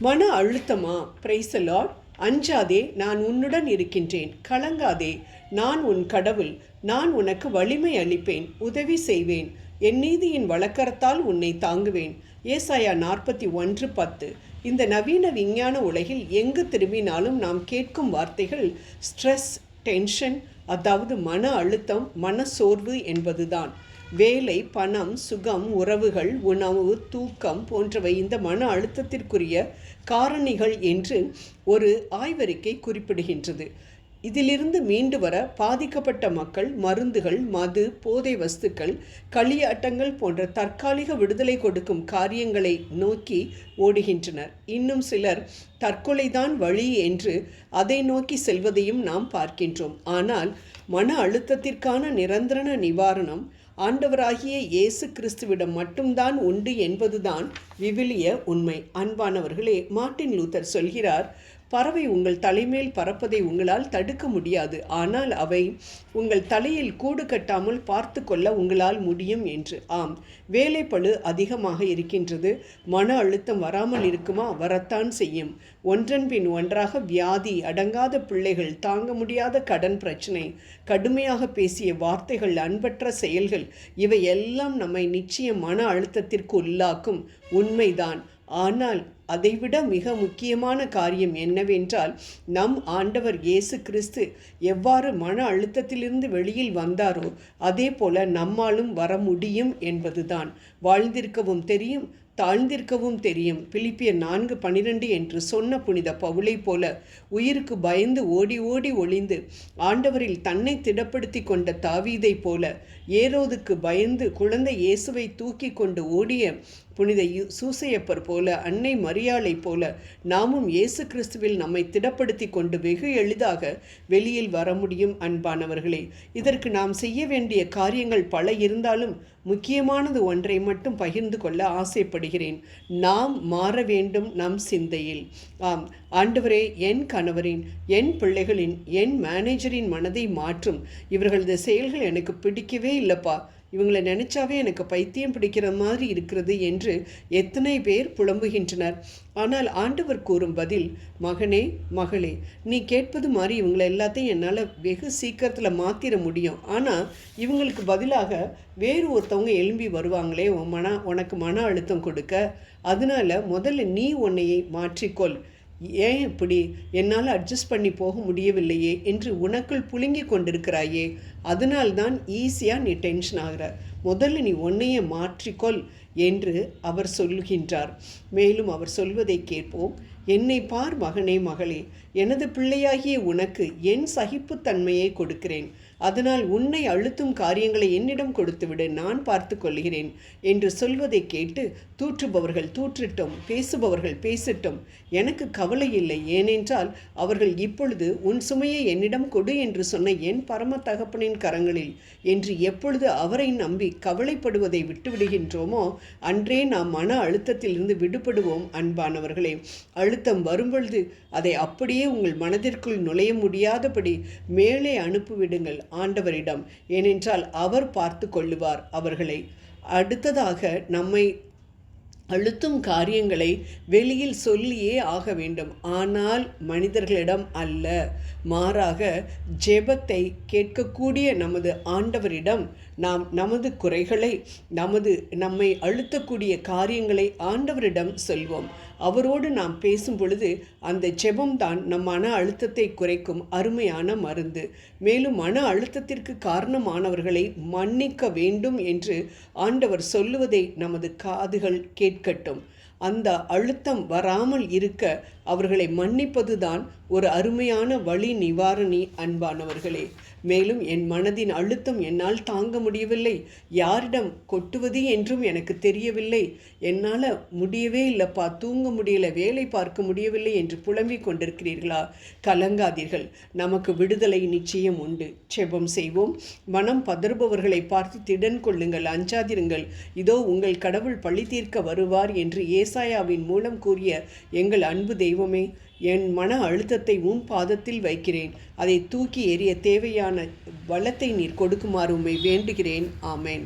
மன அழுத்தமா? பிரைசலாட் அஞ்சாதே நான் உன்னுடன் இருக்கின்றேன். கலங்காதே நான் உன் கடவுள். நான் உனக்கு வலிமை அளிப்பேன். உதவி செய்வேன். என் நீதியின் வழக்கரத்தால் உன்னை தாங்குவேன். ஏசாயா நாற்பத்தி ஒன்று பத்து. இந்த நவீன விஞ்ஞான உலகில் எங்கு திரும்பினாலும் நாம் கேட்கும் வார்த்தைகள் ஸ்ட்ரெஸ் டென்ஷன் அதாவது மன அழுத்தம் மன சோர்வு என்பதுதான். வேலை பணம் சுகம் உறவுகள் உணவு தூக்கம் போன்றவை இந்த மன அழுத்தத்திற்குரிய காரணிகள் என்று ஒரு ஆய்வறிக்கை குறிப்பிடுகின்றது. இதிலிருந்து மீண்டு வர பாதிக்கப்பட்ட மக்கள் மருந்துகள் மது போதை வஸ்துக்கள் களியாட்டங்கள் போன்ற தற்காலிக விடுதலை கொடுக்கும் காரியங்களை நோக்கி ஓடுகின்றனர். இன்னும் சிலர் தற்கொலைதான் வழி என்று அதை நோக்கி செல்வதையும் நாம் பார்க்கின்றோம். ஆனால் மன அழுத்தத்திற்கான நிரந்தர நிவாரணம் ஆண்டவராகிய இயேசு கிறிஸ்துவிடம் மட்டும்தான் உண்டு என்பதுதான் விவிலிய உண்மை. அன்பானவர்களே மார்ட்டின் லூத்தர் சொல்கிறார் பறவை உங்கள் தலைமேல் பறப்பதை உங்களால் தடுக்க முடியாது. ஆனால் அவை உங்கள் தலையில் கூடு கட்டாமல் பார்த்து கொள்ள உங்களால் முடியும் என்று. ஆம் வேலைப்பழு அதிகமாக இருக்கின்றது. மன அழுத்தம் வராமல் இருக்குமா? வரத்தான் செய்யும். ஒன்றன் பின் ஒன்றாக வியாதி அடங்காத பிள்ளைகள் தாங்க முடியாத கடன் பிரச்சனை கடுமையாக பேசிய வார்த்தைகள் அன்பற்ற செயல்கள் இவை எல்லாம் நம்மை நிச்சயம் மன அழுத்தத்திற்கு உள்ளாக்கும். உண்மைதான். ஆனால் அதைவிட மிக முக்கியமான காரியம் என்னவென்றால் நம் ஆண்டவர் இயேசு கிறிஸ்து எவ்வாறு மன அழுத்தத்திலிருந்து வெளியில் வந்தாரோ அதே போல நம்மாலும் வர முடியும் என்பதுதான். வாழ்ந்திருக்கவும் தெரியும் தாழ்ந்திருக்கவும் தெரியும். பிலிப்பியர் நான்கு பனிரெண்டு என்று சொன்ன புனித பவுளை போல உயிருக்கு பயந்து ஓடி ஓடி ஒளிந்து ஆண்டவரில் தன்னை திடப்படுத்தி கொண்ட தாவீதை போல ஏரோதுக்கு பயந்து குழந்தை இயேசுவை தூக்கி கொண்டு ஓடிய புனித சூசையப்பர் போல அன்னை மரியாளை போல நாமும் இயேசு கிறிஸ்துவில் நம்மை திடப்படுத்தி கொண்டு வெகு எளிதாக வெளியில் வர முடியும் அன்பானவர்களே. இதற்கு நாம் செய்ய வேண்டிய காரியங்கள் பல இருந்தாலும் முக்கியமானது ஒன்றை மட்டும் பகிர்ந்து கொள்ள ஆசைப்படுகிறேன் நாம் மாற வேண்டும் நம் சிந்தையில். ஆம் ஆண்டவரே என் கணவரின் என் பிள்ளைகளின் என் மேனேஜரின் மனதை மாற்றும். இவர்களது செயல்கள் எனக்கு பிடிக்கவே இல்லைப்பா. இவங்களை நினைச்சாவே எனக்கு பைத்தியம் பிடிக்கிற மாதிரி இருக்கிறது என்று எத்தனை பேர் புலம்புகின்றனர். ஆனால் ஆண்டவர் கூறும் பதில் மகனே மகளே நீ கேட்பது மாதிரி இவங்களை எல்லாத்தையும் என்னால் வெகு சீக்கிரத்தில் மாற்றிட முடியும். ஆனால் இவங்களுக்கு பதிலாக வேறு ஒருத்தவங்க எழும்பி வருவாங்களே உன் மன உனக்கு மன அழுத்தம் கொடுக்க. அதனால முதல்ல நீ உன்னையை மாற்றிக்கொள். ஏன் இப்படி? என்னால் அட்ஜஸ்ட் பண்ணி போக முடியவில்லையே என்று உனக்குள் புழுங்கி கொண்டிருக்கிறாயே. அதனால்தான் ஈஸியாக நீ டென்ஷன் ஆகிற. முதல்ல நீ உன்னையே மாற்றிக்கொள் என்று அவர் சொல்லுகின்றார் மேலும் அவர் சொல்வதை கேட்போம். என்னை பார் மகனே மகளே எனது பிள்ளையாகிய உனக்கு என் சகிப்புத்தன்மையை கொடுக்கிறேன். அதனால் உன்னை அழுத்தும் காரியங்களை என்னிடம் கொடுத்துவிடு நான் பார்த்து கொள்கிறேன் என்று சொல்வதை கேட்டு தூற்றுபவர்கள் தூற்றட்டும் பேசுபவர்கள் பேசட்டும். எனக்கு கவலை இல்லை ஏனென்றால் அவர்கள் இப்பொழுது உன் சுமையை என்னிடம் கொடு என்று சொன்ன என் பரம தகப்பனின் கரங்களில் என்று எப்பொழுது அவரை நம்பி கவலைப்படுவதை விட்டுவிடுகின்றோமோ அன்றே நாம் மன அழுத்தத்திலிருந்து விடுபடுவோம் அன்பானவர்களே. அழுத்தம் வரும்பொழுது அதை அப்படியே உங்கள் மனதிற்குள் நுழைய முடியாதபடி மேலே அனுப்பிவிடுங்கள். ஆண்டவரிடம். ஏனென்றால் அவர் பார்த்து கொள்ளுவார் அவர்களை. அடுத்ததாக நம்மை அழுத்தும் காரியங்களை வெளியில் சொல்லியே ஆக வேண்டும். ஆனால் மனிதர்களிடம் அல்ல. மாறாக ஜெபத்தை கேட்கக்கூடிய நமது ஆண்டவரிடம் நாம் நமது குறைகளை நமது நம்மை அழுத்தக்கூடிய காரியங்களை ஆண்டவரிடம் சொல்வோம். அவரோடு நாம் பேசும் பொழுது அந்த ஜெபம்தான் நம் மன அழுத்தத்தை குறைக்கும் அருமையான மருந்து. மேலும் மன அழுத்தத்திற்கு காரணமானவர்களை மன்னிக்க வேண்டும் என்று ஆண்டவர் சொல்லுவதை நமது காதுகள் கேட்கட்டும். அந்த அழுத்தம் வராமல் இருக்க அவர்களை மன்னிப்பதுதான் ஒரு அருமையான வழி நிவாரணி அன்பானவர்களே. மேலும் என் மனதின் அழுத்தம் என்னால் தாங்க முடியவில்லை. யாரிடம் கொட்டுவது என்றும் எனக்கு தெரியவில்லை. என்னால் முடியவே இல்லைப்பா. தூங்க முடியல. வேலை பார்க்க முடியவில்லை என்று புலம்பிக் கொண்டிருக்கிறீர்களா? கலங்காதீர்கள். நமக்கு விடுதலை நிச்சயம் உண்டு. செபம் செய்வோம். மனம் பதறுபவர்களை பார்த்து திடன் கொள்ளுங்கள். அஞ்சாதிருங்கள். இதோ உங்கள் கடவுள் பழி தீர்க்க வருவார் என்று ஏசாயாவின் மூலம் கூறிய எங்கள் அன்பு தெய்வமே என் மன அழுத்தத்தை உன் பாதத்தில் வைக்கிறேன். அதை தூக்கி எறிய தேவையான வளத்தை நீர் கொடுக்குமாறு உம்மை வேண்டுகிறேன். ஆமேன்.